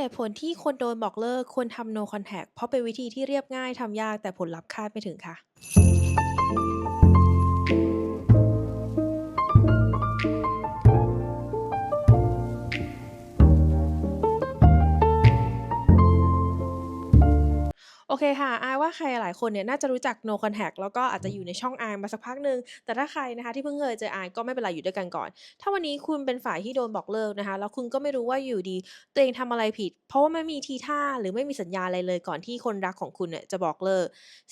เหตุผลที่คนโดนบอกเลิกควรทำ No contact เพราะเป็นวิธีที่เรียบง่ายทำยากแต่ผลลัพธ์คาดไม่ถึงค่ะ โอเคค่ะอายว่าใครหลายคนเนี่ยน่าจะรู้จัก No contact แล้วก็อาจจะอยู่ในช่องอายมาสักพักหนึ่งแต่ถ้าใครนะคะที่เพิ่งเคยเจออายก็ไม่เป็นไรอยู่ด้วยกันก่อน ถ้าวันนี้คุณเป็นฝ่ายที่โดนบอกเลิกนะคะ แล้วคุณก็ไม่รู้ว่าอยู่ดีตัวเองทำอะไรผิด เพราะว่าไม่มีทีท่าหรือไม่มีสัญญาอะไรเลยก่อนที่คนรักของคุณเนี่ยจะบอกเลิก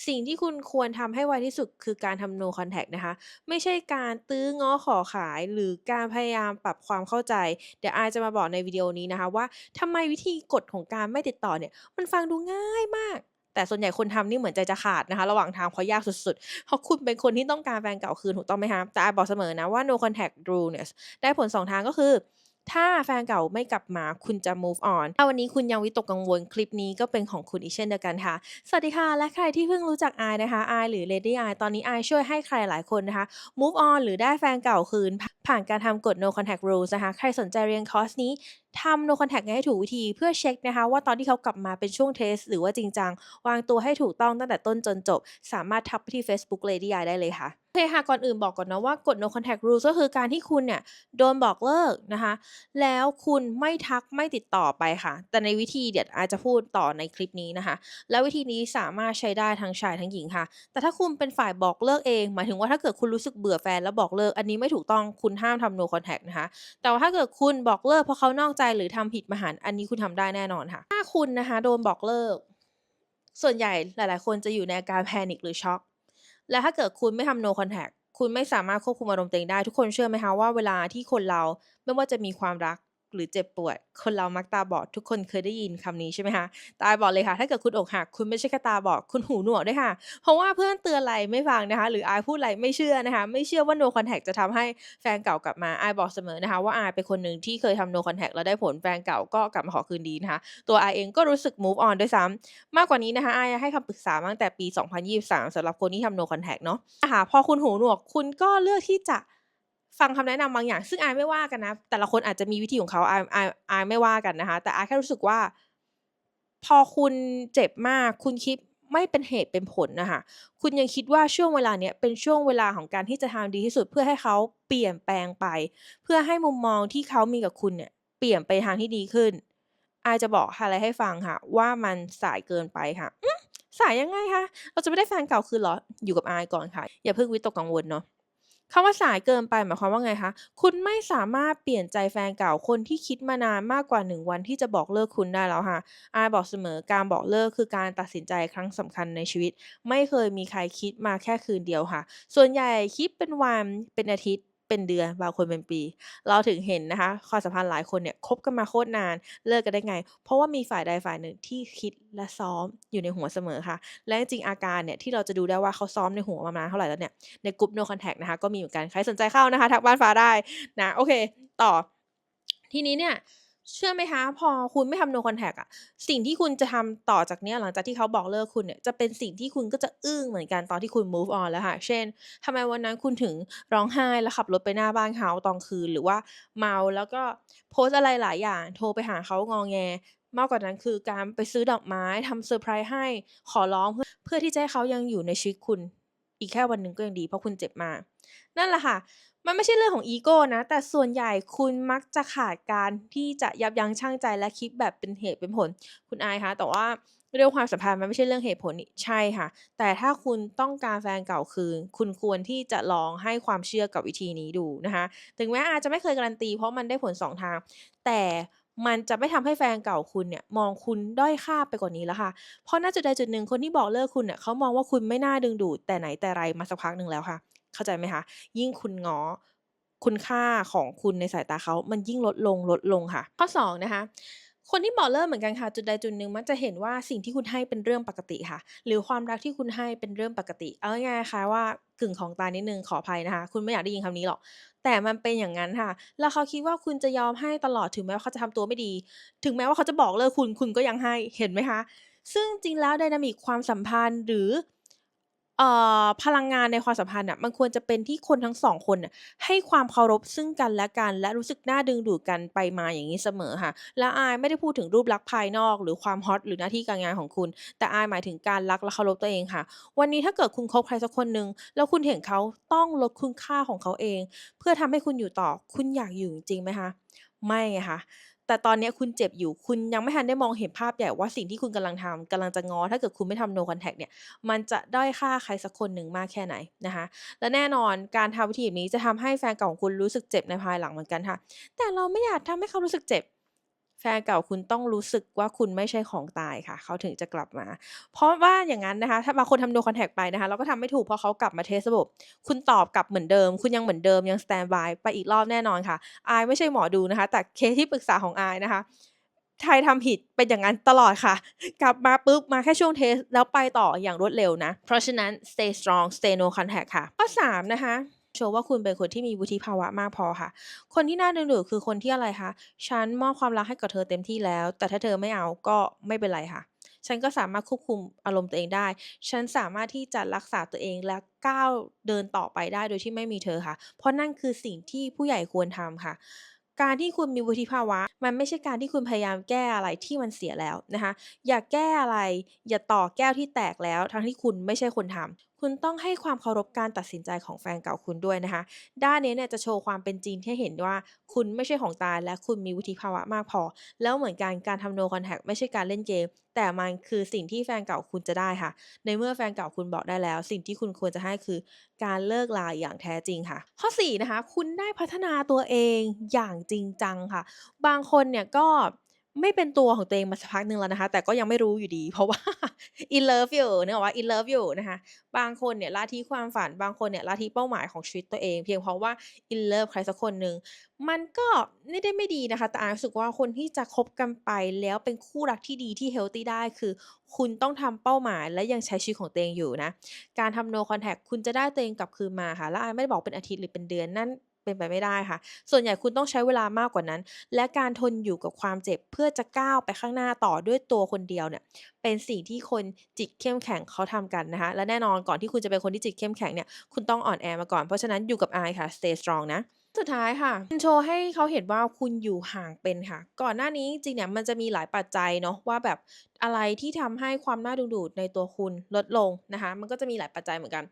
สิ่งที่คุณควรทำให้ไวที่สุดคือการทำ No contact นะคะ ไม่ใช่การตื้อง้อขอขาย หรือการพยายามปรับความเข้าใจ เดี๋ยวอายจะมาบอกในวิดีโอนี้นะคะ ว่าทำไมวิธีกฎของการไม่ติดต่อเนี่ยมันฟังดูง่ายมาก แต่ส่วนใหญ่คนทำนี่เหมือนใจจะขาดนะคะ ระหว่างทางเพราะยากสุดๆ เพราะคุณเป็นคนที่ต้องการแฟนเก่าคืนถูกต้องไหมคะแต่อายบอกเสมอนะว่า no contact rule เนี่ยได้ผลสองทางก็คือ ถ้าแฟนเก่าไม่กลับมาคุณจะ move on ถ้าวันนี้คุณยังวิตกกังวลคลิปนี้ก็เป็นของคุณอีกเช่นเดียวกันค่ะ สวัสดีค่ะ และใครที่เพิ่งรู้จักอายนะคะอายหรือ Lady อายตอนนี้อายช่วยให้ใครหลายคนนะคะ move on หรือได้แฟนเก่าคืน ผ่านการทำกฎ no contact rules นะคะ ใครสนใจเรียนคอร์สนี้ทำ no contact ให้ถูกวิธีเพื่อเช็คนะคะ ว่าตอนที่เขากลับมาเป็นช่วงเทส หรือว่าจริงจัง วางตัวให้ถูกต้องตั้งแต่ต้นจนจบ สามารถทักไปที่ Facebook Lady อายได้เลยค่ะโอเคค่ะก่อนอื่นบอกก่อนนะว่ากฎ no contact rules ก็คือการที่คุณเนี่ยโดนบอกเลิกนะคะ แล้วคุณไม่ทักไม่ติดต่อไปค่ะ แต่ในวิธีเดี๋ยวอาจจะพูดต่อในคลิปนี้นะคะ แล้ววิธีนี้สามารถใช้ได้ทั้งชายทั้งหญิงค่ะ แต่ถ้าคุณเป็นฝ่ายบอกเลิกเอง หมายถึงว่าถ้าเกิดคุณรู้สึกเบื่อแฟนแล้วบอกเลิกอันนี้ไม่ถูกต้องคุณห้ามทำ no contact นะคะ แต่ว่าถ้าเกิดคุณบอกเลิกเพราะเขานอกใจหรือทำผิดมหันต์อันนี้คุณทำได้แน่นอนค่ะ ถ้าคุณนะคะโดนบอกเลิก ส่วนใหญ่หลาย ๆ คนจะอยู่ในอาการแพนิคหรือช็อก และถ้าเกิดคุณไม่ทำ no contact คุณไม่สามารถควบคุมอารมณ์ตัวเองได้ทุกคนเชื่อไหมคะว่าเวลาที่คนเราไม่ว่าจะมีความรัก หรือเจ็บปวด คนเรามักตาบอดทุกคนเคยได้ยินคำนี้ใช่ไหมคะตายบอกเลยค่ะ ถ้าเกิดคุณอกหักคุณไม่ใช่แค่ตาบอดคุณหูหนวกด้วยค่ะ เพราะว่าเพื่อนเตือนอะไรไม่ฟังนะคะ หรืออายพูดอะไรไม่เชื่อนะคะ ไม่เชื่อว่า no contact จะทำให้แฟนเก่ากลับมาอายบอกเสมอนะคะ ว่าอายเป็นคนหนึ่งที่เคยทำ no contact แล้วได้ผลแฟนเก่าก็กลับมาขอคืนดีนะคะ ตัวอายเองก็รู้สึก move on ด้วยซ้ำมากกว่านี้นะคะอายให้คำปรึกษามาตั้งแต่ปี 2023สำหรับคนที่ทำ no contact เนาะค่ะพอคุณหูหนวกคุณก็เลือกที่จะ ฟังคำแนะนำบางอย่าง ซึ่งอายไม่ว่ากันนะ แต่ละคนอาจจะมีวิธีของเขาอายอายอายไม่ว่ากันนะคะ แต่อายแค่รู้สึกว่า พอคุณเจ็บมากคุณคิดไม่เป็นเหตุเป็นผลนะคะ คุณยังคิดว่าช่วงเวลาเนี้ยเป็นช่วงเวลาของการที่จะทำดีที่สุด เพื่อให้เขาเปลี่ยนแปลงไป เพื่อให้มุมมองที่เขามีกับคุณเนี่ย เปลี่ยนไปทางที่ดีขึ้น อายจะบอกอะไรให้ฟังค่ะ ว่ามันสายเกินไปค่ะสายยังไงคะ เราจะไม่ได้แฟนเก่าคืนหรอ อยู่กับอายก่อนค่ะ อย่าเพิ่งวิตกกังวลเนาะ คำว่าสายเกินไปหมายความว่าไงคะ คุณไม่สามารถเปลี่ยนใจแฟนเก่าคนที่คิดมานานมากกว่า 1 วันที่จะบอกเลิกคุณได้แล้วค่ะอาบอกเสมอการบอกเลิกคือการตัดสินใจครั้งสำคัญในชีวิต ไม่เคยมีใครคิดมาแค่คืนเดียวค่ะ ส่วนใหญ่คิดเป็นวันเป็นอาทิตย์ เป็นเดือนบางคนเป็นปี เราถึงเห็นนะคะความสัมพันธ์หลายคนเนี่ยคบกันมาโคตรนานเลิกกันได้ไง เพราะว่ามีฝ่ายใดฝ่ายหนึ่งที่คิดและซ้อมอยู่ในหัวเสมอค่ะ และจริงอาการเนี่ยที่เราจะดูได้ว่าเขาซ้อมในหัวมานานเท่าไหร่แล้วเนี่ยในกลุ่ม no contact นะคะก็มีเหมือนกันใครสนใจเข้านะคะทักบ้านฟ้าได้นะโอเค ต่อ ทีนี้เนี่ย เชื่อไหมคะ พอคุณไม่ทำ no contact อะสิ่งที่คุณจะทำต่อจากเนี้ยหลังจากที่เขาบอกเลิกคุณเนี่ยจะเป็นสิ่งที่คุณก็จะอึ้งเหมือนกันตอนที่คุณ move on แล้วค่ะเช่นทำไมวันนั้นคุณถึงร้องไห้แล้วขับรถไปหน้าบ้านเขาตอนคืนหรือว่าเมาแล้วก็โพสอะไรหลายอย่าง โทรไปหาเขางอแง มากกว่านั้นคือการไปซื้อดอกไม้ทำเซอร์ไพรส์ให้ขอร้องเพื่อเพื่อที่จะให้เขายังอยู่ในชีวิตคุณ อีกแค่วันหนึ่งก็ยังดีเพราะคุณเจ็บมา นั่นแหละค่ะ มันไม่ใช่เรื่องของอีโก้นะ แต่ส่วนใหญ่คุณมักจะขาดการที่จะยับยั้งชั่งใจและคิดแบบเป็นเหตุเป็นผล คุณอายคะ แต่ว่าเรื่องความสัมพันธ์มันไม่ใช่เรื่องเหตุผลนี่ใช่ค่ะ แต่ถ้าคุณต้องการแฟนเก่าคืน คุณควรที่จะลองให้ความเชื่อกับวิธีนี้ดูนะคะ ถึงแม้อาจจะไม่เคยการันตี เพราะมันได้ผล 2 ทาง แต่มันจะไม่ทำให้แฟนเก่าคุณเนี่ยมองคุณด้อยค่าไปกว่านี้แล้วค่ะ เพราะณจุดใดจุดหนึ่งคนที่บอกเลิกคุณเนี่ยเขามองว่าคุณไม่น่าดึงดูดแต่ไหนแต่ไรมาสักพักหนึ่งแล้วค่ะ เข้าใจไหมคะ ยิ่งคุณงอคุณค่าของคุณในสายตาเขา มันยิ่งลดลงลดลงค่ะ ข้อ 2 นะคะ คนที่บอกเลิกเหมือนกันค่ะ จุดใดจุดหนึ่งมักจะเห็นว่าสิ่งที่คุณให้เป็นเรื่องปกติค่ะ หรือความรักที่คุณให้เป็นเรื่องปกติ เอาง่ายๆนะคะว่ากึ่งของตานิดนึงขออภัยนะคะ คุณไม่อยากได้ยินคำนี้หรอก แต่มันเป็นอย่างงั้นค่ะ แล้วเขาคิดว่าคุณจะยอมให้ตลอดถึงแม้ว่าเขาจะทำตัวไม่ดี ถึงแม้ว่าเขาจะบอกเลิกคุณคุณก็ยังให้เห็นไหมคะ ซึ่งจริงแล้วไดนามิกความสัมพันธ์หรือ เอ่อพลังงานในความสัมพันธ์น่ะมันควรจะเป็นที่คนทั้ง2คนน่ะให้ความเคารพซึ่งกันและกัน และรู้สึกน่าดึงดูดกันไปมาอย่างงี้เสมอค่ะ และอายไม่ได้พูดถึงรูปลักษณ์ภายนอก หรือความฮอตหรือหน้าที่การงานของคุณ แต่อายหมายถึงการรักและเคารพตัวเองค่ะ วันนี้ถ้าเกิดคุณคบใครสักคนหนึ่งแล้วคุณเห็นเขาต้องลดคุณค่าของเขาเอง เพื่อทำให้คุณอยู่ต่อคุณอยากอยู่จริงไหมคะ?ไม่ไงคะ แต่ตอนนี้คุณเจ็บอยู่ คุณยังไม่ทันได้มองเห็นภาพใหญ่ว่าสิ่งที่คุณกำลังทำกำลังจะงอ ถ้าเกิดคุณไม่ทำ No Contact เนี่ย มันจะด้อยค่าใครสักคนหนึ่งมากแค่ไหนนะคะ และแน่นอนการทำวิธีนี้จะทำให้แฟนเก่าของคุณรู้สึกเจ็บในภายหลังเหมือนกันค่ะ แต่เราไม่อยากทำให้เขารู้สึกเจ็บ แฟนเก่าคุณต้องรู้สึกว่าคุณไม่ใช่ของตายค่ะ เขาถึงจะกลับมา เพราะว่าอย่างงั้นนะคะ ถ้าบางคนทำ No Contact ไปนะคะแล้วก็ทำไม่ถูกเพอเขากลับมาเทสระบบ คุณตอบกลับเหมือนเดิม คุณยังเหมือนเดิมยังสแตนบายไปอีกรอบแน่นอนค่ะอายไม่ใช่หมอดูนะคะ แต่เคสที่ปรึกษาของอายนะคะใครทำผิดเป็นอย่างงั้นตลอดค่ะ กลับมาปุ๊บ มาแค่ช่วงเทส แล้วไปต่ออย่างรวดเร็วนะ เพราะฉะนั้น Stay strong stay no contact ค่ะ ข้อ 3 นะคะ โชว์ว่าคุณเป็นคนที่มีวุฒิภาวะมากพอค่ะ คนที่น่าดึงดูดคือคนที่อะไรคะฉันมอบความรักให้กับเธอเต็มที่แล้ว แต่ถ้าเธอไม่เอาก็ไม่เป็นไรค่ะ ฉันก็สามารถควบคุมอารมณ์ตัวเองได้ ฉันสามารถที่จะรักษาตัวเองและก้าวเดินต่อไปได้โดยที่ไม่มีเธอค่ะ เพราะนั่นคือสิ่งที่ผู้ใหญ่ควรทำค่ะการที่คุณมีวุฒิภาวะ มันไม่ใช่การที่คุณพยายามแก้อะไรที่มันเสียแล้วนะคะ อย่าแก้อะไร อย่าต่อแก้วที่แตกแล้ว ทั้งที่คุณไม่ใช่คนทำคุณต้องให้ความเคารพการตัดสินใจของแฟนเก่าคุณด้วยนะคะ ด้านนี้เนี่ยจะโชว์ความเป็นจริงให้เห็นว่าคุณไม่ใช่ของตายและคุณมีวุฒิภาวะมากพอ แล้วเหมือนกันการทำ No Contact ไม่ใช่การเล่นเกม แต่มันคือสิ่งที่แฟนเก่าคุณจะได้ค่ะ ในเมื่อแฟนเก่าคุณบอกได้แล้ว สิ่งที่คุณควรจะให้คือการเลิกราอย่างแท้จริงค่ะ ข้อ4นะคะคุณได้พัฒนาตัวเองอย่างจริงจังค่ะ บางคนเนี่ยก็ ไม่เป็นตัวของตัวเองมาสักพักหนึ่งแล้วนะคะ แต่ก็ยังไม่รู้อยู่ดี เพราะว่า in love อยู่เนึกออกเปล่า in love อยู่นะคะ บางคนเนี่ยลัทธิความฝัน บางคนเนี่ยลัทธิเป้าหมายของชีวิตตัวเอง เพียงเพราะว่า in love ใครสักคนหนึ่ง มันก็ไม่ได้ไม่ดีนะคะ แต่อารู้สึกว่าคนที่จะคบกันไปแล้วเป็นคู่รักที่ดีที่เฮลทีได้คือ คุณต้องทำเป้าหมายและยังใช้ชีวิตของตัวเองอยู่นะ การทำ No Contact คุณจะได้ตัวเองกลับคืนมาค่ะ และอาไม่ได้บอกเป็นอาทิตย์หรือเป็นเดือนนั่น เป็นไปไม่ได้ค่ะ ส่วนใหญ่คุณต้องใช้เวลามากกว่านั้น และการทนอยู่กับความเจ็บเพื่อจะก้าวไปข้างหน้าต่อด้วยตัวคนเดียวเนี่ย เป็นสิ่งที่คนจิตเข้มแข็งเขาทำกันนะคะ และแน่นอนก่อนที่คุณจะเป็นคนที่จิตเข้มแข็งเนี่ย คุณต้องอ่อนแอมาก่อน เพราะฉะนั้นอยู่กับอายค่ะ Stay strong นะสุดท้ายค่ะโชว์ให้เขาเห็นว่าคุณอยู่ห่างเป็นค่ะ ก่อนหน้านี้จริงเนี่ยมันจะมีหลายปัจจัยเนาะว่าแบบอะไรที่ทำให้ความน่าดึงดูดในตัวคุณลดลงนะคะ มันก็จะมีหลายปัจจัยเหมือนกัน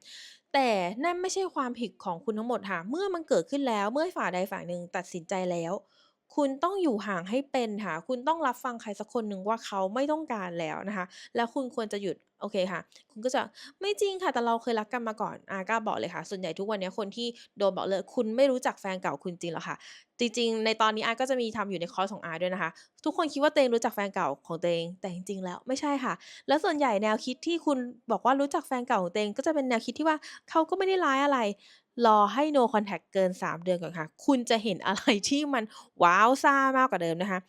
แต่นั่นไม่ใช่ความผิดของคุณทั้งหมดค่ะ เมื่อมันเกิดขึ้นแล้ว เมื่อฝ่ายใดฝ่ายหนึ่งตัดสินใจแล้ว คุณต้องอยู่ห่างให้เป็นค่ะ คุณต้องรับฟังใครสักคนหนึ่งว่าเขาไม่ต้องการแล้วนะคะ แล้วคุณควรจะหยุดโอเคค่ะ คุณก็จะไม่จริงค่ะ แต่เราเคยรักกันมาก่อนอาก้าบอกเลยค่ะ ส่วนใหญ่ทุกวันนี้คนที่โดนบอกเลิกคุณไม่รู้จักแฟนเก่าคุณจริงหรอค่ะ จริงๆ ในตอนนี้อาก็จะมีทำอยู่ในคอร์สของอาด้วยนะคะ ทุกคนคิดว่าเองรู้จักแฟนเก่าของเองแต่จริงๆ แล้วไม่ใช่ค่ะ แล้วส่วนใหญ่แนวคิดที่คุณบอกว่ารู้จักแฟนเก่าของเองก็จะเป็นแนวคิดที่ว่าเขาก็ไม่ได้ร้ายอะไร รอให้ No Contact เกิน 3 เดือนก่อนค่ะ คุณจะเห็นอะไรที่มันว้าวซ่ามากกว่าเดิมนะคะ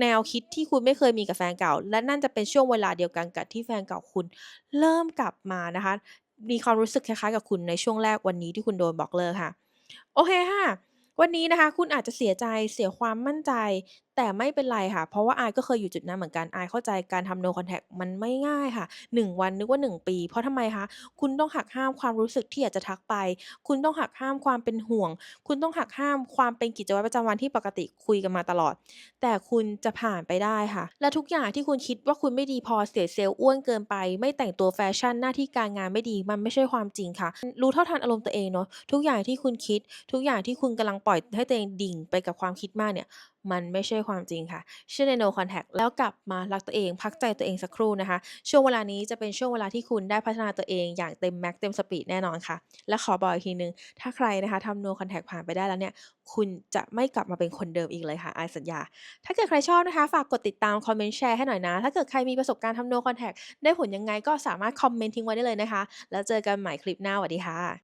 แนวคิดที่คุณไม่เคยมีกับแฟนเก่า และนั่นจะเป็นช่วงเวลาเดียวกันกับที่แฟนเก่าคุณ เริ่มกลับมานะคะ มีความรู้สึกคล้ายๆกับคุณในช่วงแรกวันนี้ที่คุณโดนบอกเลิกค่ะ โอเคค่ะวันนี้นะคะ คุณอาจจะเสียใจเสียความมั่นใจ แต่ไม่เป็นไรค่ะ เพราะว่าอายก็เคยอยู่จุดนั้นเหมือนกัน อายเข้าใจการทำ No Contact มันไม่ง่ายค่ะ 1 วันนึกว่า 1 ปี เพราะทำไมคะ คุณต้องหักห้ามความรู้สึกที่อยากจะทักไป คุณต้องหักห้ามความเป็นห่วง คุณต้องหักห้ามความเป็นกิจวัตรประจำวันที่ปกติคุยกันมาตลอด แต่คุณจะผ่านไปได้ค่ะ และทุกอย่างที่คุณคิดว่าคุณไม่ดีพอเสียเซลล์อ้วนเกินไป ไม่แต่งตัวแฟชั่นหน้าที่การงานไม่ดี มันไม่ใช่ความจริงค่ะ รู้เท่าทันอารมณ์ตัวเองเนาะทุกอย่างที่คุณคิด ทุกอย่างที่คุณกำลังปล่อยให้ตัวเองดิ่งไปกับความคิดมากเนี่ย มันไม่ใช่ความจริงค่ะเชื่อใน No Contact แล้วกลับมารักตัวเองพักใจตัวเองสักครู่นะคะ ช่วงเวลานี้จะเป็นช่วงเวลาที่คุณได้พัฒนาตัวเองอย่างเต็มแม็กเต็มสปีดแน่นอนค่ะ และขอบอกอีกทีนึง ถ้าใครนะคะทำ No Contact ผ่านไปได้แล้วเนี่ย คุณจะไม่กลับมาเป็นคนเดิมอีกเลยค่ะอายสัญญา ถ้าเกิดใครชอบนะคะ ฝากกดติดตามคอมเมนต์แชร์ให้หน่อยนะ ถ้าเกิดใครมีประสบการณ์ทำ No Contact ได้ผลยังไงก็สามารถคอมเมนต์ทิ้งไว้ได้เลยนะคะ แล้วเจอกันใหม่คลิปหน้าสวัสดีค่ะ